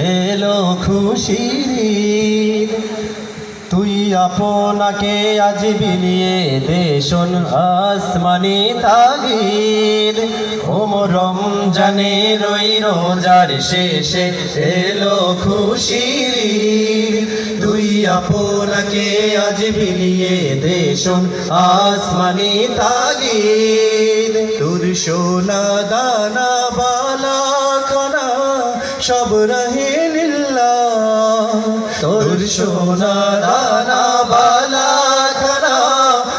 এলো খুশির তুই আপনাকে আজ বিলিয়ে দেশন আসমানি তাগিদ। ওমরম জানে রই রোজার শেষে এলো খুশির তুই আপনাকে আজ বিলিয়ে দেশন আসমানি তাগিদ। তোর সোনা দানা সব রহে তোর সোনা, দানা, বালা কনা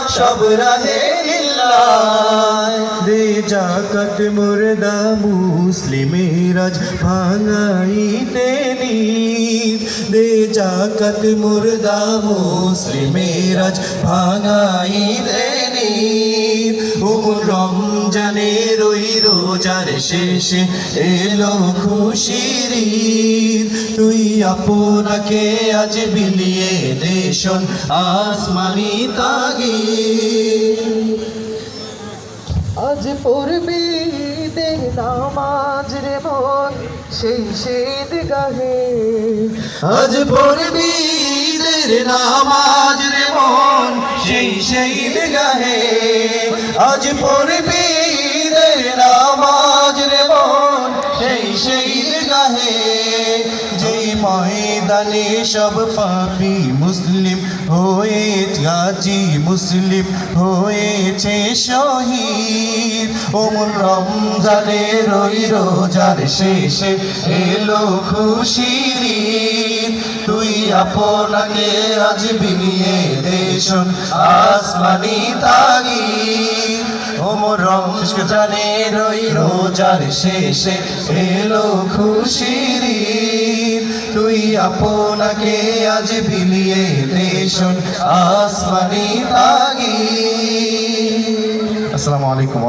সব রহে লিল্লাহ দে জাকাত মুর্দা মুসলিমের আজ ভাঙাইতে নীর। দে জাকাত মুর্দা মুসলিমের আজ ভাঙাইতে নীর। রোজার শেষে এলো খুশির। তুই আপনাকে আজ বিলিয়ে দেশন আসমানি তাগিদ। আজ পড়বি দে নামাজ রে মন সেই শীত গাহে। আজ পড়বি ঈদের নামাজ রে মন সেই সেই গাহে। আজ পড়বি গাহে যেই ময়দানে সব পাপি মুসলিম হয়ে গাজী মুসলিম হয়েছে শহীদ ওমর রমজানের ওই রোজার শেষে এলো খুশির। তুই আপনাকে আজ বিলিয়ে দেশন আসমানি তাগিদ ওমর রমজানের ওই রোজার শেষে এলো খুশির তুই আপনাকে আজ বিলিয়ে দেশন আসমানি তাগিদ। আসসালামু আলাইকুম